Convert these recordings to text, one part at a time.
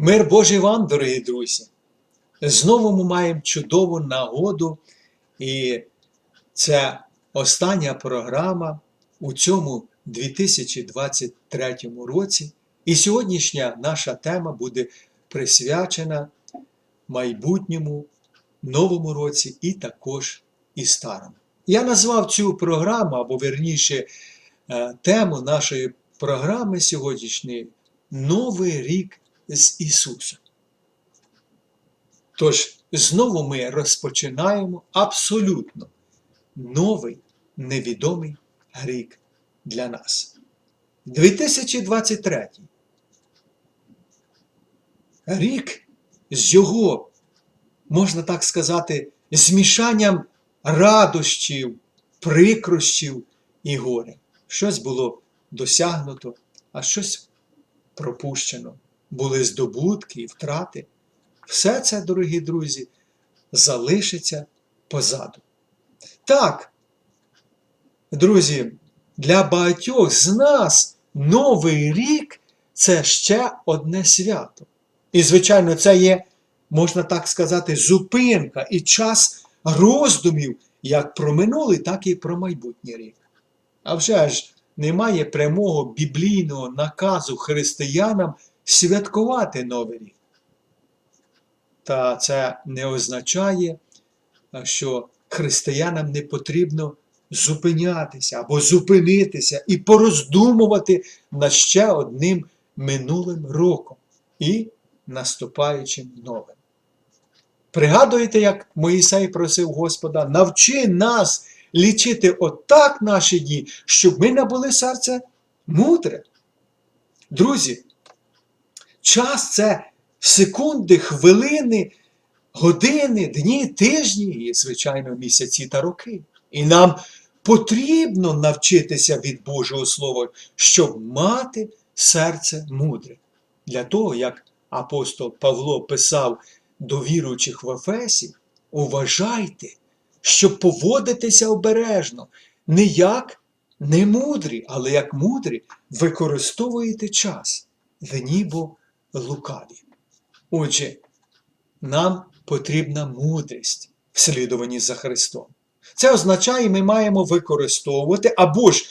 Мир Божий вам, дорогі друзі! Знову ми маємо чудову нагоду, і це остання програма у цьому 2023 році. І сьогоднішня наша тема буде присвячена майбутньому новому році і також і старому. Я назвав цю програму, або верніше, е, тему нашої програми сьогоднішньої Новий рік з Ісусом. Тож, знову ми розпочинаємо абсолютно новий невідомий рік для нас. 2023. Рік з його, можна так сказати, змішанням радощів, прикрощів і горе. Щось було досягнуто, а щось пропущено. Були здобутки і втрати. Все це, дорогі друзі, залишиться позаду. Так, друзі, для багатьох з нас Новий рік це ще одне свято. І, звичайно, це є, можна так сказати, зупинка і час роздумів як про минулий, так і про майбутній рік. А вже ж немає прямого біблійного наказу християнам святкувати Новий рік. Та це не означає, що християнам не потрібно зупинятися або зупинитися і пороздумувати над ще одним минулим роком і наступаючим новим. Пригадуєте, як Моїсей просив Господа, навчи нас лічити отак наші дні, щоб ми набули серце мудре. Друзі, час це секунди, хвилини, години, дні, тижні і, звичайно, місяці та роки. І нам потрібно навчитися від Божого Слова, щоб мати серце мудре. Для того, як апостол Павло писав до віруючих в Ефесі, уважайте, щоб поводитися обережно, не як не мудрі, але як мудрі, використовуєте час в нібо лукаві. Отже, нам потрібна мудрість в слідуванні за Христом. Це означає, ми маємо використовувати, або ж,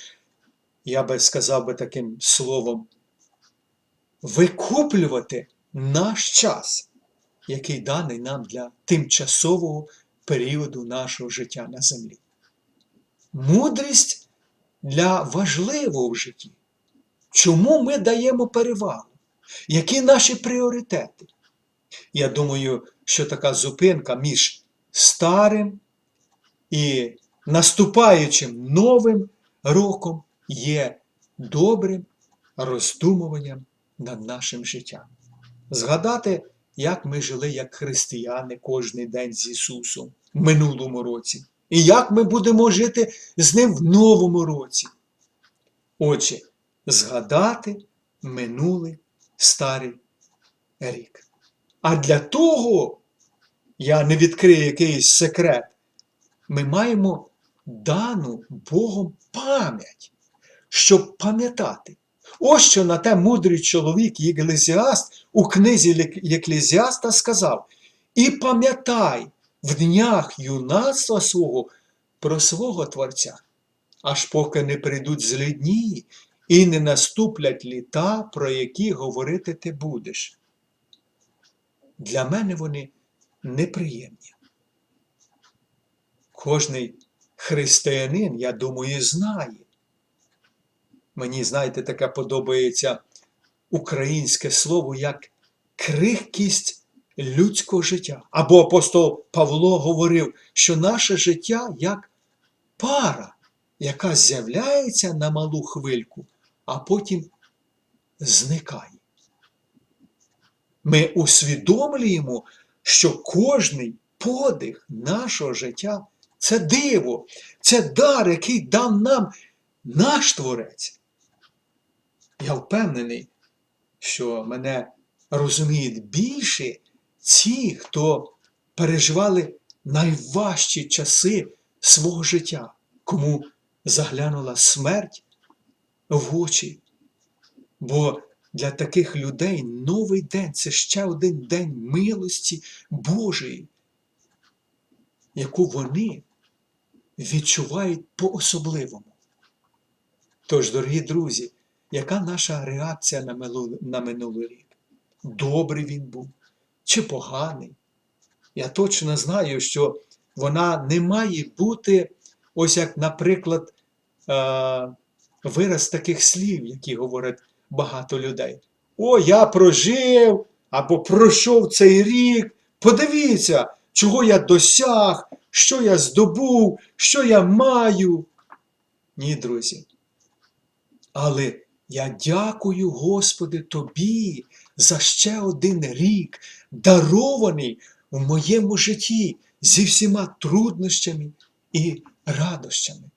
я би сказав би таким словом, викуплювати наш час, який даний нам для тимчасового періоду нашого життя на землі. Мудрість для важливого в житті. Чому ми даємо перевагу? Які наші пріоритети? Я думаю, що така зупинка між старим і наступаючим новим роком є добрим роздумуванням над нашим життям. Згадати, як ми жили як християни кожний день з Ісусом в минулому році, і як ми будемо жити з Ним в новому році. Отже, згадати минулий старий рік. А для того, я не відкрию якийсь секрет, ми маємо дану Богом пам'ять, щоб пам'ятати. Ось що на те мудрий чоловік Єклезіаст у книзі Єклезіаста сказав: І пам'ятай в днях юнацтва свого про свого Творця, аж поки не прийдуть злі дні і не наступлять літа, про які говорити ти будеш. Для мене вони неприємні. Кожний християнин, я думаю, знає. Мені, знаєте, таке подобається українське слово як крихкість людського життя. Або апостол Павло говорив, що наше життя як пара, яка з'являється на малу хвильку, а потім зникає. Ми усвідомлюємо, що кожний подих нашого життя це диво, це дар, який дав нам наш Творець. Я впевнений, що мене розуміють більше ті, хто переживали найважчі часи свого життя, кому заглянула смерть в очі. Бо для таких людей новий день це ще один день милості Божої, яку вони відчувають по-особливому. Тож, дорогі друзі, яка наша реакція на минулий, рік? Добрий він був чи поганий? Я точно знаю, що вона не має бути, ось як, наприклад, е, вираз таких слів, які говорять багато людей. О, я прожив або пройшов цей рік. Подивіться, чого я досяг, що я здобув, що я маю. Ні, друзі. Але я дякую, Господи, Тобі за ще один рік, дарований в моєму житті зі всіма труднощами і радощами.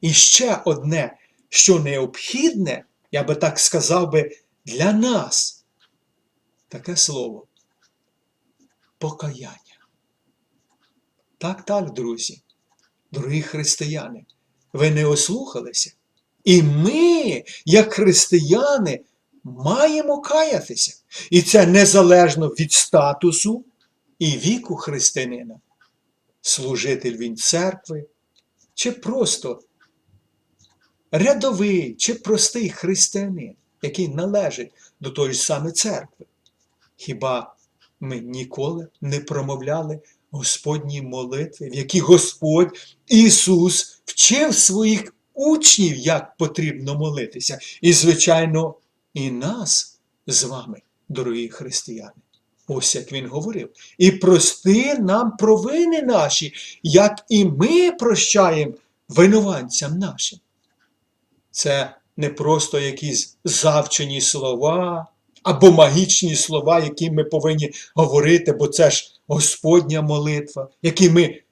І ще одне, що необхідне, я би так сказав би, для нас таке слово покаяння. Так, так, друзі, дорогі християни, ви не ослухалися. І ми, як християни, маємо каятися. І це незалежно від статусу і віку християнина. Служитель він церкви, чи просто рядовий, чи простий християнин, який належить до тої ж саме церкви. Хіба ми ніколи не промовляли Господні молитви, в які Господь Ісус вчив своїх учнів, як потрібно молитися, і, звичайно, і нас з вами, дорогі християни. Ось як він говорив. І прости нам провини наші, як і ми прощаємо винуванцям нашим. Це не просто якісь завчені слова або магічні слова, які ми повинні говорити, бо це ж Господня молитва, які ми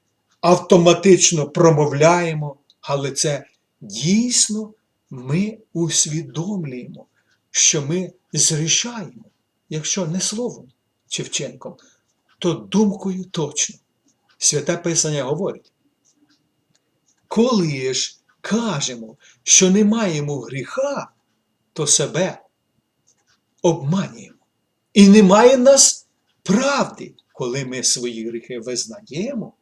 автоматично промовляємо, але це дійсно ми усвідомлюємо, що ми зрішаємо, якщо не словом чи вчинком, то думкою точно. Святе Писання говорить. Коли ж кажемо, що не маємо гріха, то себе обманюємо. І немає нас правди, коли ми свої гріхи визнаємо,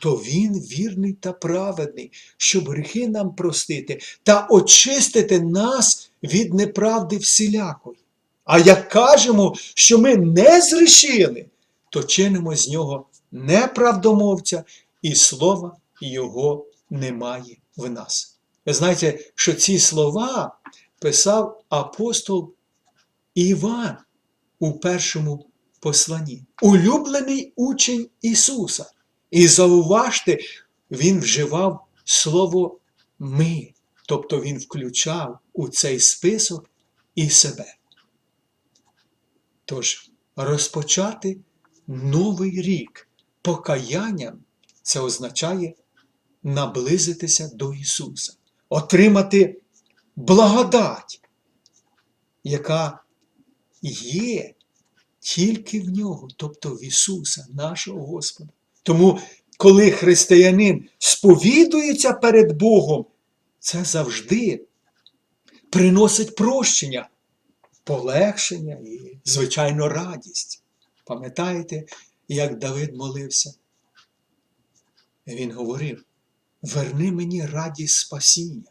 то Він вірний та праведний, щоб гріхи нам простити та очистити нас від неправди всілякої. А як кажемо, що ми не зрішили, то чинимо з нього неправдомовця, і слова Його немає в нас. Ви знаєте, що ці слова писав апостол Іван у першому посланні, улюблений учень Ісуса. І зауважте, він вживав слово ми, тобто він включав у цей список і себе. Тож, розпочати новий рік покаянням це означає наблизитися до Ісуса, отримати благодать, яка є тільки в Нього, тобто в Ісуса, нашого Господа. Тому, коли християнин сповідується перед Богом, це завжди приносить прощення, полегшення і, звичайно, радість. Пам'ятаєте, як Давид молився? Він говорив: верни мені радість спасіння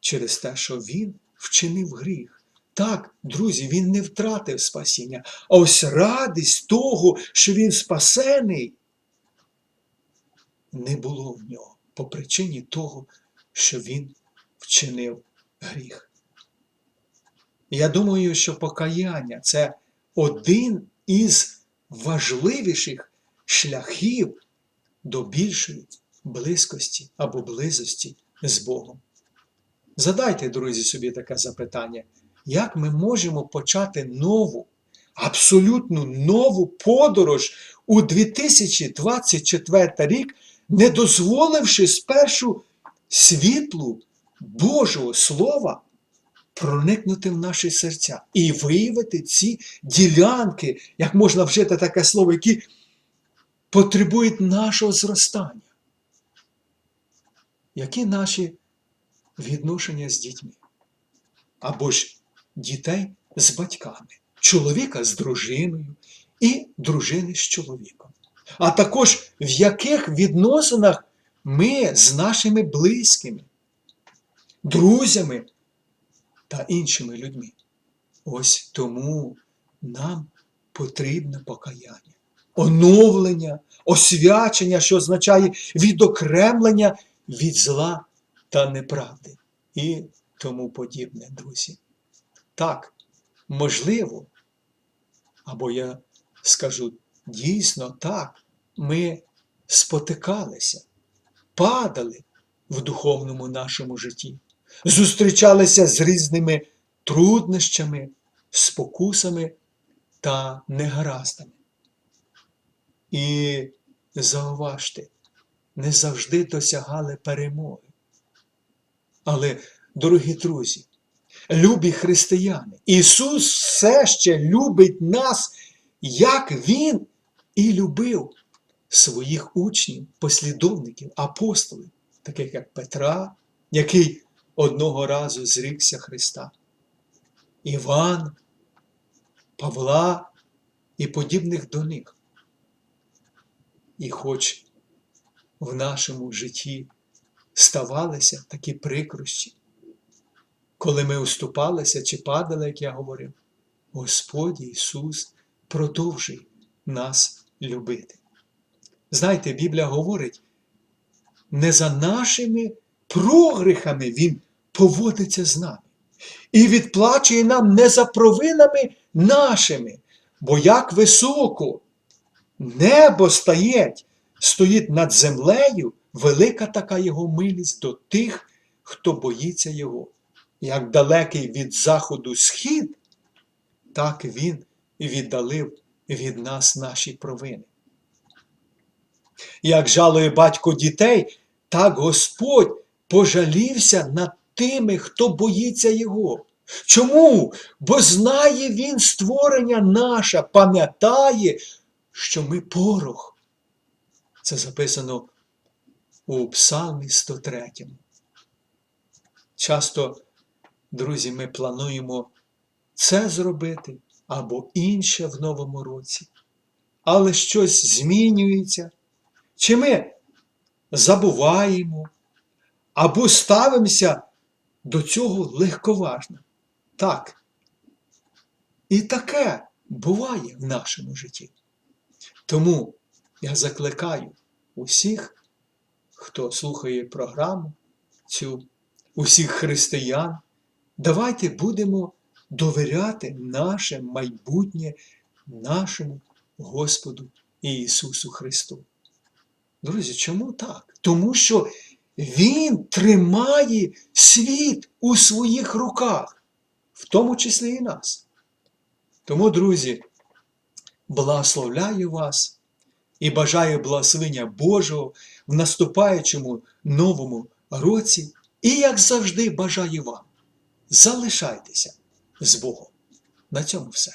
через те, що він вчинив гріх. Так, друзі, він не втратив спасіння, а ось радість того, що він спасений, не було в нього по причині того, що він вчинив гріх. Я думаю, що покаяння це один із важливіших шляхів до більшої близькості або близості з Богом. Задайте, друзі, собі таке запитання, як ми можемо почати нову, абсолютно нову подорож у 2024 рік, не дозволивши спершу світлу Божого Слова проникнути в наші серця і виявити ці ділянки, як можна вжити таке слово, які потребують нашого зростання. Які наші відношення з дітьми? Або ж дітей з батьками, чоловіка з дружиною і дружини з чоловіком. А також в яких відносинах ми з нашими близькими, друзями та іншими людьми. Ось тому нам потрібне покаяння, оновлення, освячення, що означає відокремлення від зла та неправди і тому подібне, друзі. Так, можливо, або я скажу дійсно так, ми спотикалися, падали в духовному нашому житті, зустрічалися з різними труднощами, спокусами та негараздами. І зауважте, не завжди досягали перемоги. Але, дорогі друзі, любі християни, Ісус все ще любить нас, як Він і любив своїх учнів, послідовників, апостолів, таких як Петра, який одного разу зрікся Христа, Іван, Павла і подібних до них. І хоч в нашому житті ставалися такі прикрощі, коли ми уступалися чи падали, як я говорив, Господь Ісус продовжує нас любити. Знаєте, Біблія говорить, не за нашими прогріхами Він поводиться з нами і відплачує нам не за провинами нашими, бо як високо небо стоїть, стоїть над землею, велика така його милість до тих, хто боїться його. Як далекий від заходу схід, так він віддалив від нас наші провини. Як жалує батько дітей, так Господь пожалівся над тими, хто боїться Його. Чому? Бо знає Він створення наше, пам'ятає, що ми порох. Це записано у Псалмі 103. Часто, друзі, ми плануємо це зробити або інше в новому році, але щось змінюється. Чи ми забуваємо або ставимося до цього легковажно? Так. І таке буває в нашому житті. Тому я закликаю усіх, хто слухає програму, цю, усіх християн, давайте будемо довіряти наше майбутнє нашому Господу Ісусу Христу. Друзі, чому так? Тому що Він тримає світ у своїх руках, в тому числі і нас. Тому, друзі, благословляю вас і бажаю благословення Божого в наступаючому новому році. І, як завжди, бажаю вам, залишайтеся з Богом. На цьому все.